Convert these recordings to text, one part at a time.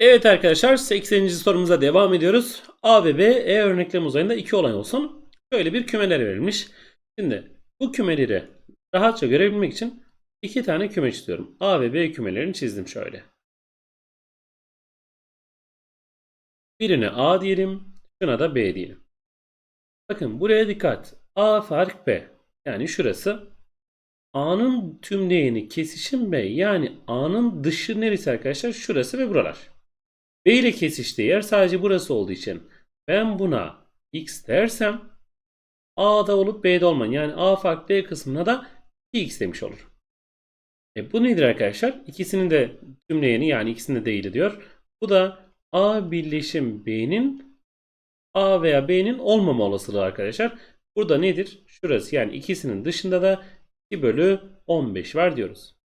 Evet arkadaşlar 80. sorumuza devam ediyoruz. A ve B E örneklem uzayında iki olay olsun. Şöyle bir kümeler verilmiş. Şimdi bu kümeleri rahatça görebilmek için iki tane küme çiziyorum. A ve B kümelerini çizdim şöyle. Birine A diyelim, şuna da B diyelim. Bakın buraya dikkat. A fark B. Yani şurası. A'nın tümleyeni kesişim B. Yani A'nın dışı neresi arkadaşlar? Şurası ve buralar. B ile kesiştiği yer sadece burası olduğu için ben buna x dersem A'da olup B'de olman yani A fark B kısmına da 2x demiş olur. E bu nedir arkadaşlar? İkisinin de tümleyeni yani ikisinin de değili diyor. Bu da A birleşim B'nin A veya B'nin olmama olasılığı arkadaşlar. Burada nedir? Şurası yani ikisinin dışında da 2 bölü 15 var diyoruz.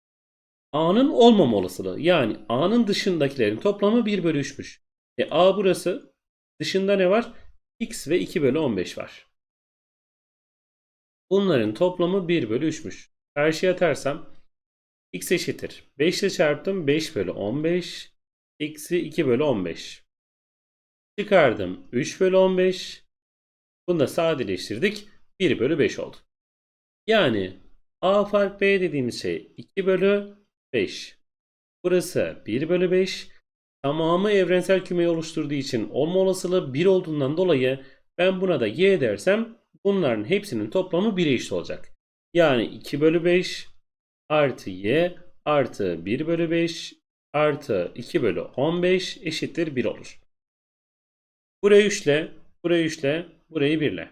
A'nın olmama olasılığı yani A'nın dışındakilerin toplamı 1 bölü 3'müş. E A burası. Dışında ne var? X ve 2 bölü 15 var. Bunların toplamı 1 bölü 3'müş. Karşıya atarsam x eşittir. 5 ile çarptım 5 bölü 15 eksi 2 bölü 15. Çıkardım 3 bölü 15. Bunu da sadeleştirdik. 1 bölü 5 oldu. Yani A fark B dediğimiz şey 2 bölü 5. Burası 1 bölü 5. Tamamı evrensel kümeyi oluşturduğu için olma olasılığı 1 olduğundan dolayı ben buna da y dersem bunların hepsinin toplamı 1'e eşit olacak. Yani 2 bölü 5 artı y artı 1 bölü 5 artı 2 bölü 15 eşittir 1 olur. Burayı 3 ile, burayı 3 ile, burayı 1 ile.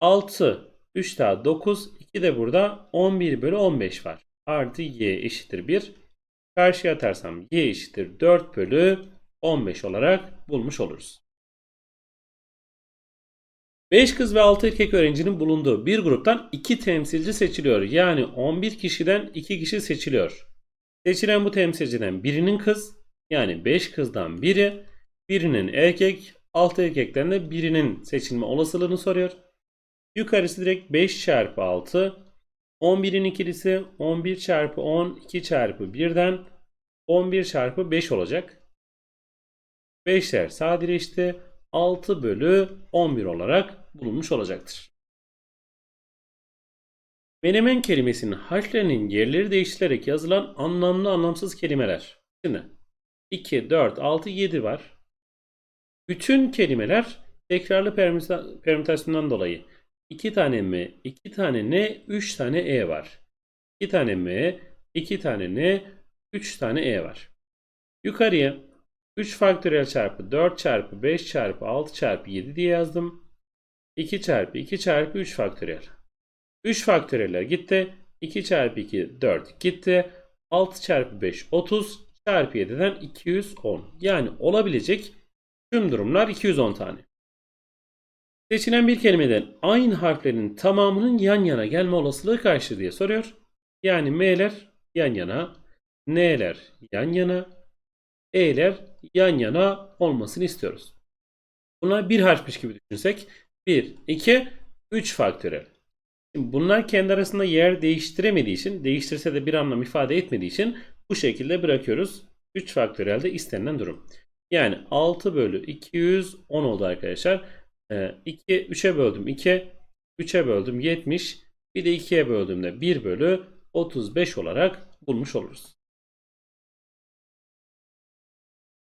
6, 3 daha 9, 2 de burada 11 bölü 15 var. Artı y eşittir 1. Karşıya atarsam y eşittir 4 bölü 15 olarak bulmuş oluruz. 5 kız ve 6 erkek öğrencinin bulunduğu bir gruptan 2 temsilci seçiliyor. Yani 11 kişiden 2 kişi seçiliyor. Seçilen bu temsilciden birinin kız yani 5 kızdan biri, birinin erkek, 6 erkekten de birinin seçilme olasılığını soruyor. Yukarısı direkt 5 çarpı 6. 11'in ikilisi 11 çarpı 10, 2 çarpı 1'den 11 çarpı 5 olacak. 5'ler sadeleşti. 6 bölü 11 olarak bulunmuş olacaktır. Menemen kelimesinin harflerinin yerleri değiştirilerek yazılan anlamlı anlamsız kelimeler. Şimdi 2, 4, 6, 7 var. Bütün kelimeler tekrarlı permüta- permütasyondan dolayı 2 tane M, 2 tane N, 3 tane E var. 2 tane M, 2 tane N, 3 tane E var. Yukarıya 3 faktöriyel çarpı 4 çarpı 5 çarpı 6 çarpı 7 diye yazdım. 2 çarpı 2 çarpı 3 faktöriyel. 3 faktöriyeller gitti. 2 çarpı 2 4 gitti. 6 çarpı 5 30 çarpı 7'den 210. Yani olabilecek tüm durumlar 210 tane. Seçilen bir kelimeden aynı harflerin tamamının yan yana gelme olasılığı kaçtır diye soruyor. Yani M'ler yan yana, N'ler yan yana, E'ler yan yana olmasını istiyoruz. Buna bir harfmiş gibi düşünsek 1, 2, 3 faktörel. Şimdi bunlar kendi arasında yer değiştiremediği için, değiştirse de bir anlam ifade etmediği için bu şekilde bırakıyoruz. 3 faktörel de istenilen durum. Yani 6 bölü 210 oldu arkadaşlar. 2, 3'e böldüm 2, 3'e böldüm 70, bir de 2'ye böldüğümde 1 bölü 35 olarak bulmuş oluruz.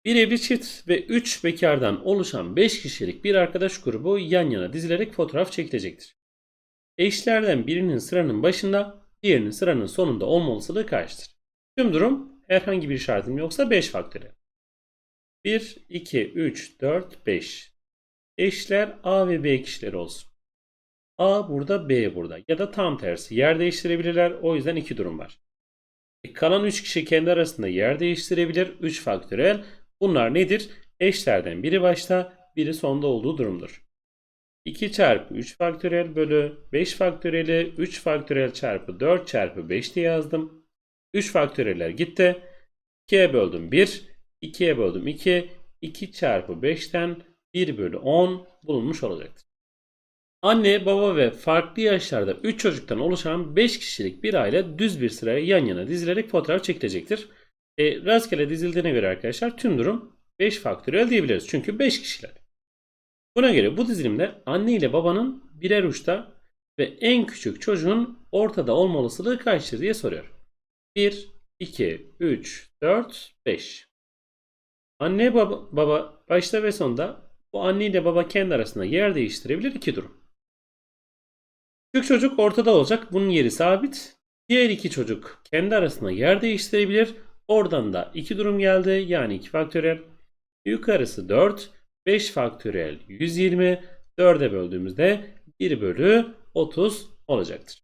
Bir evli çift ve 3 bekardan oluşan 5 kişilik bir arkadaş grubu yan yana dizilerek fotoğraf çekilecektir. Eşlerden birinin sıranın başında, diğerinin sıranın sonunda olma olasılığı kaçtır? Tüm durum herhangi bir işaretim yoksa 5 faktöriyel. 1, 2, 3, 4, 5. Eşler A ve B kişileri olsun. A burada, B burada. Ya da tam tersi. Yer değiştirebilirler. O yüzden iki durum var. E, kalan 3 kişi kendi arasında yer değiştirebilir. 3 faktörel. Bunlar nedir? Eşlerden biri başta, biri sonda olduğu durumdur. 2 çarpı 3 faktörel bölü 5 faktöreli 3 faktörel çarpı 4 çarpı 5 diye yazdım. 3 faktöreller gitti. 2'ye böldüm 1, 2'ye böldüm 2, 2 çarpı 5'ten 1 bölü 10 bulunmuş olacaktır. Anne, baba ve farklı yaşlarda 3 çocuktan oluşan 5 kişilik bir aile düz bir sıraya yan yana dizilerek fotoğraf çekilecektir. E, rastgele dizildiğine göre arkadaşlar tüm durum 5 faktöriyel diyebiliriz. Çünkü 5 kişiler. Buna göre bu dizilimde anne ile babanın birer uçta ve en küçük çocuğun ortada olma olasılığı kaçtır diye soruyor. 1, 2, 3, 4, 5. Anne baba, baba başta ve sonda bu anne ile baba kendi arasında yer değiştirebilir iki durum. Küçük çocuk ortada olacak. Bunun yeri sabit. Diğer iki çocuk kendi arasında yer değiştirebilir. Oradan da iki durum geldi. Yani 2 faktöriyel. Yukarısı 4. 5 faktöriyel 120. 4'e böldüğümüzde 1 bölü 30 olacaktır.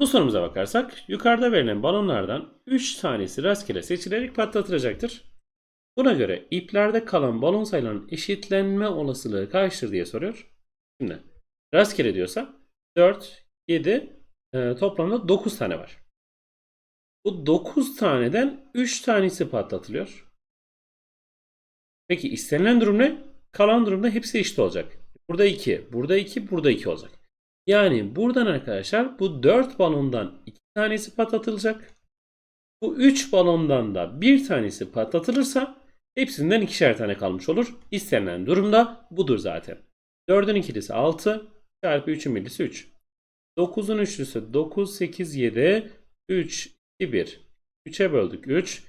Bu sorumuza bakarsak yukarıda verilen balonlardan 3 tanesi rastgele seçilerek patlatılacaktır. Buna göre iplerde kalan balon sayılarının eşitlenme olasılığı kaçtır diye soruyor. Şimdi rastgele diyorsa 4, 7 e, toplamda 9 tane var. Bu 9 taneden 3 tanesi patlatılıyor. Peki istenilen durum ne? Kalan durumda hepsi eşit olacak. Burada 2, burada 2, burada 2 olacak. Yani buradan arkadaşlar bu 4 balondan 2 tanesi patlatılacak. Bu 3 balondan da bir tanesi patlatılırsa hepsinden ikişer tane kalmış olur. İstenilen durumda budur zaten. 4'ün ikilisi 6 çarpı 3'ün birlisi 3. 9'un üçlüsü 9, 8, 7, 3, 2, 1. 3'e böldük 3,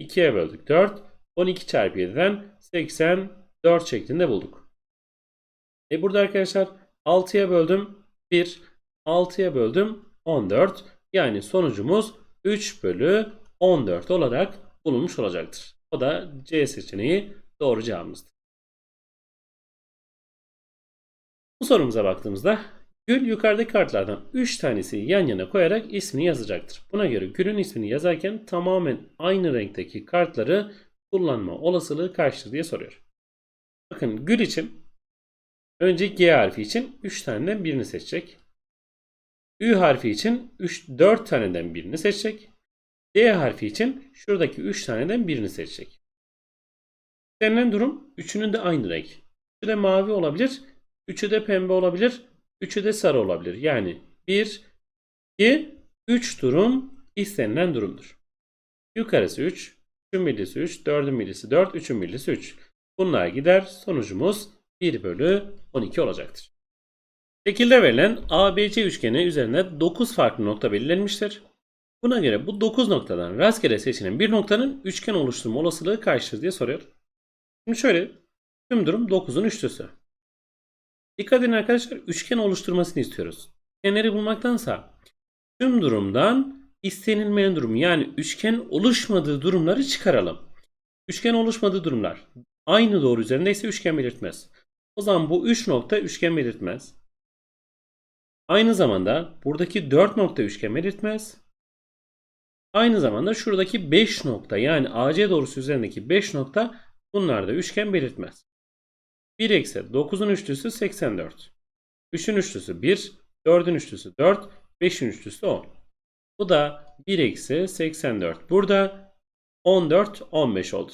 2'ye böldük 4. 12 çarpı 7'den 84 şeklinde bulduk. E burada arkadaşlar 6'ya böldüm 1, 6'ya böldüm 14. Yani sonucumuz 3 bölü 14 olarak bulunmuş olacaktır. Da C seçeneği doğru cevabımızdır. Bu sorumuza baktığımızda Gül yukarıdaki kartlardan 3 tanesi yan yana koyarak ismini yazacaktır. Buna göre Gül'ün ismini yazarken tamamen aynı renkteki kartları kullanma olasılığı kaçtır diye soruyor. Bakın Gül için önce G harfi için 3 taneden birini seçecek. Ü harfi için 3 4 taneden birini seçecek. D harfi için şuradaki 3 taneden birini seçecek. Denilen durum üçünün de aynı renk. Üçü de mavi olabilir, üçü de pembe olabilir, üçü de sarı olabilir. Yani 1, 2, 3 durum istenilen durumdur. Yukarısı 3, 3'ün millisi 3, 4'ün millisi 4, 3'ün millisi 3. Bunlar gider. Sonucumuz 1 bölü 12 olacaktır. Şekilde verilen ABC üçgeni üzerinde 9 farklı nokta belirlenmiştir. Buna göre bu 9 noktadan rastgele seçilen bir noktanın üçgen oluşturma olasılığı kaçtır diye soruyor. Şimdi şöyle tüm durum 9'un üçlüsü. Dikkat edin arkadaşlar üçgen oluşturmasını istiyoruz. Üçgenleri bulmaktansa tüm durumdan istenilmeyen durum yani üçgen oluşmadığı durumları çıkaralım. Üçgen oluşmadığı durumlar aynı doğru üzerindeyse üçgen belirtmez. O zaman bu 3 nokta üçgen belirtmez. Aynı zamanda buradaki 4 nokta üçgen belirtmez. Aynı zamanda şuradaki 5 nokta yani AC doğrusu üzerindeki 5 nokta bunlar da üçgen belirtmez. 1 eksi 9'un üçlüsü 84. 3'ün üçlüsü 1, 4'ün üçlüsü 4, 5'in üçlüsü 10. Bu da 1 eksi 84. Burada 14, 15 oldu.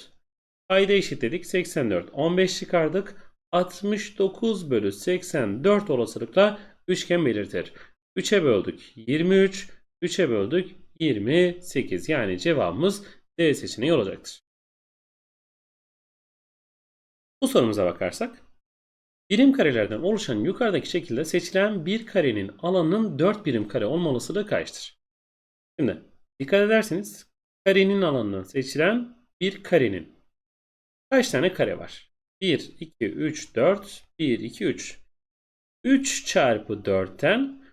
Payda eşitledik. 84, 15 çıkardık. 69 bölü 84 olasılıkla üçgen belirtir. 3'e böldük 23, 3'e böldük 28. Yani cevabımız D seçeneği olacaktır. Bu sorumuza bakarsak birim karelerden oluşan yukarıdaki şekilde seçilen bir karenin alanının 4 birim kare olma olasılığı kaçtır? Şimdi dikkat ederseniz karenin alanından seçilen bir karenin kaç tane kare var? 1, 2, 3, 4, 1, 2, 3. 3 çarpı 4'ten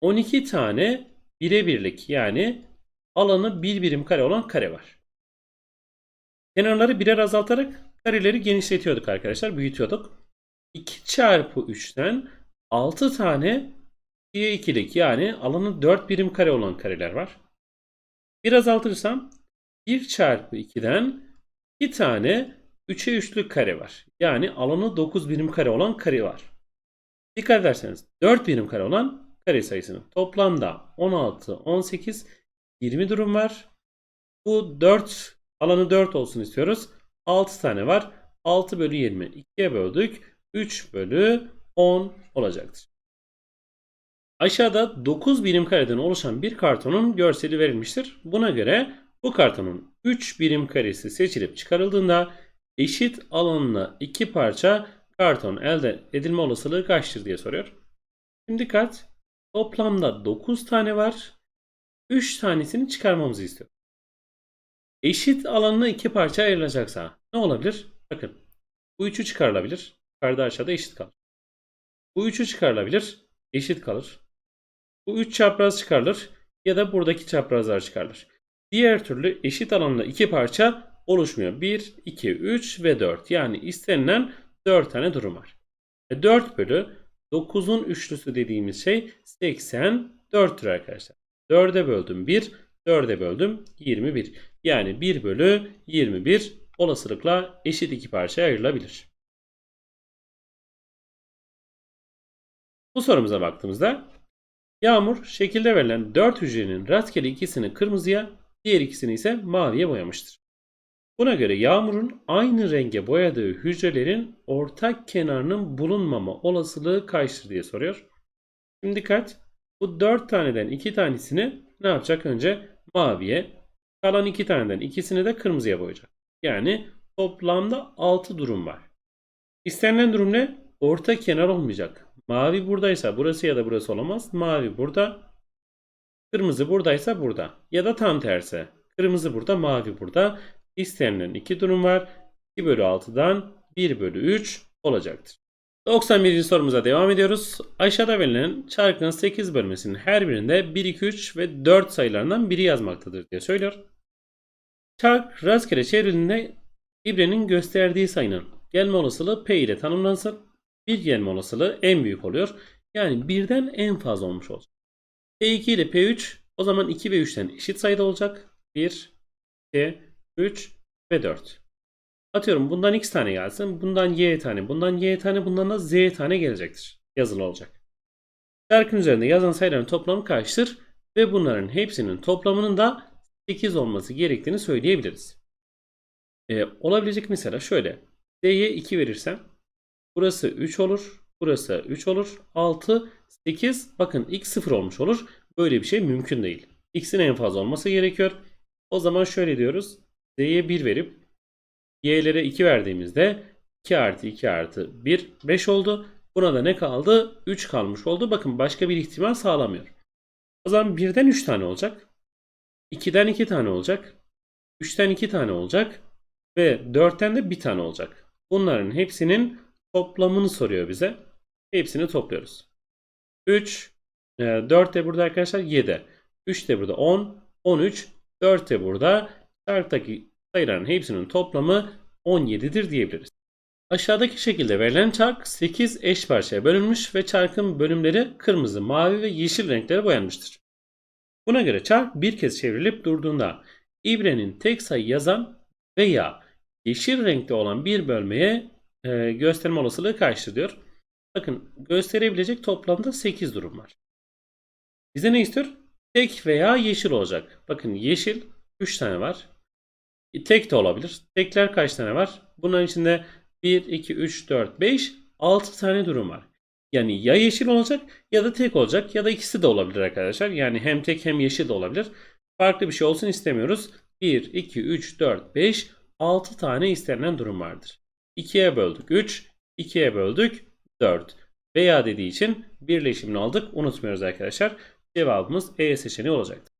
12 tane birebirlik yani alanı bir birim kare olan kare var. Kenarları birer azaltarak kareleri genişletiyorduk arkadaşlar. Büyütüyorduk. 2 çarpı 3'ten 6 tane 2'ye ikilik yani alanı 4 birim kare olan kareler var. Bir azaltırsam 1 çarpı 2'den 2 tane 3'e 3'lük kare var. Yani alanı 9 birim kare olan kare var. Dikkat ederseniz 4 birim kare olan kare sayısının toplamda 16, 18, 20 durum var. Bu 4 alanı 4 olsun istiyoruz. 6 tane var. 6 bölü 20. 2'ye böldük. 3 bölü 10 olacaktır. Aşağıda 9 birim kareden oluşan bir kartonun görseli verilmiştir. Buna göre bu kartonun 3 birim karesi seçilip çıkarıldığında eşit alanına iki parça karton elde edilme olasılığı kaçtır diye soruyor. Şimdi dikkat. Toplamda 9 tane var. 3 tanesini çıkarmamızı istiyor. Eşit alanına iki parça ayrılacaksa ne olabilir? Bakın. Bu üçü çıkarılabilir. Yukarıda aşağıda eşit kalır. Bu üçü çıkarılabilir. Eşit kalır. Bu üç çapraz çıkarılır. Ya da buradaki çaprazlar çıkarılır. Diğer türlü eşit alanda iki parça oluşmuyor. 1, 2, 3 ve 4. Yani istenilen 4 tane durum var. E 4 bölü 9'un üçlüsü dediğimiz şey 84'tür arkadaşlar. 4'e böldüm 1, 4'e böldüm 21. Yani 1 bölü 21 olasılıkla eşit iki parçaya ayrılabilir. Bu sorumuza baktığımızda Yağmur şekilde verilen 4 hücrenin rastgele ikisini kırmızıya, diğer ikisini ise maviye boyamıştır. Buna göre Yağmur'un aynı renge boyadığı hücrelerin ortak kenarının bulunmama olasılığı kaçtır diye soruyor. Şimdi dikkat. Bu 4 taneden 2 tanesini ne yapacak? Önce maviye, kalan 2 taneden ikisini de kırmızıya boyayacak. Yani toplamda 6 durum var. İstenilen durum ne? Orta kenar olmayacak. Mavi buradaysa burası ya da burası olamaz. Mavi burada. Kırmızı buradaysa burada. Ya da tam tersi. Kırmızı burada, mavi burada. İstenilen iki durum var. 2 bölü 6'dan 1 bölü 3 olacaktır. 91. sorumuza devam ediyoruz. Aşağıda verilen çarkın 8 bölmesinin her birinde 1, 2, 3 ve 4 sayılarından biri yazmaktadır diye söylüyor. Çark rastgele çevrildiğinde ibrenin gösterdiği sayının gelme olasılığı P ile tanımlansın. Bir gelme olasılığı en büyük oluyor. Yani birden en fazla olmuş olacak. P2 ile P3 o zaman 2 ve 3'ten eşit sayıda olacak. 1, 2, 3 ve 4. Atıyorum bundan x tane gelsin. Bundan y tane, bundan y tane, bundan da z tane gelecektir. Yazılı olacak. Çarkın üzerinde yazan sayıların toplamı kaçtır? Ve bunların hepsinin toplamının da 8 olması gerektiğini söyleyebiliriz. Ee, olabilecek mesela şöyle. z'ye 2 verirsem burası 3 olur. Burası 3 olur. 6, 8. Bakın x 0 olmuş olur. Böyle bir şey mümkün değil. x'in en fazla olması gerekiyor. O zaman şöyle diyoruz. z'ye 1 verip y'lere 2 verdiğimizde 2 artı 2 artı 1 5 oldu. Buna da ne kaldı? 3 kalmış oldu. Bakın başka bir ihtimal sağlamıyor. O zaman 1'den 3 tane olacak. 2'den 2 tane olacak. 3'ten 2 tane olacak. Ve 4'ten de 1 tane olacak. Bunların hepsinin toplamını soruyor bize. Hepsini topluyoruz. 3, 4 de burada arkadaşlar 7. 3 de burada 10, 13, 4 de burada. Çarktaki sayıların hepsinin toplamı 17'dir diyebiliriz. Aşağıdaki şekilde verilen çark 8 eş parçaya bölünmüş ve çarkın bölümleri kırmızı, mavi ve yeşil renklere boyanmıştır. Buna göre çark bir kez çevrilip durduğunda ibrenin tek sayı yazan veya yeşil renkte olan bir bölmeye e, gösterme olasılığı kaçtır. Bakın gösterebilecek toplamda 8 durum var. Bize ne istiyor? Tek veya yeşil olacak. Bakın yeşil 3 tane var. E, Tek de olabilir. Tekler kaç tane var? Bunların içinde 1, 2, 3, 4, 5, 6 tane durum var. Yani ya yeşil olacak ya da tek olacak ya da ikisi de olabilir arkadaşlar. Yani hem tek hem yeşil de olabilir. Farklı bir şey olsun istemiyoruz. 1, 2, 3, 4, 5, 6 tane istenilen durum vardır. 2'ye böldük 3, 2'ye böldük 4. Veya dediği için birleşimini aldık. Unutmuyoruz arkadaşlar. Cevabımız E seçeneği olacaktır.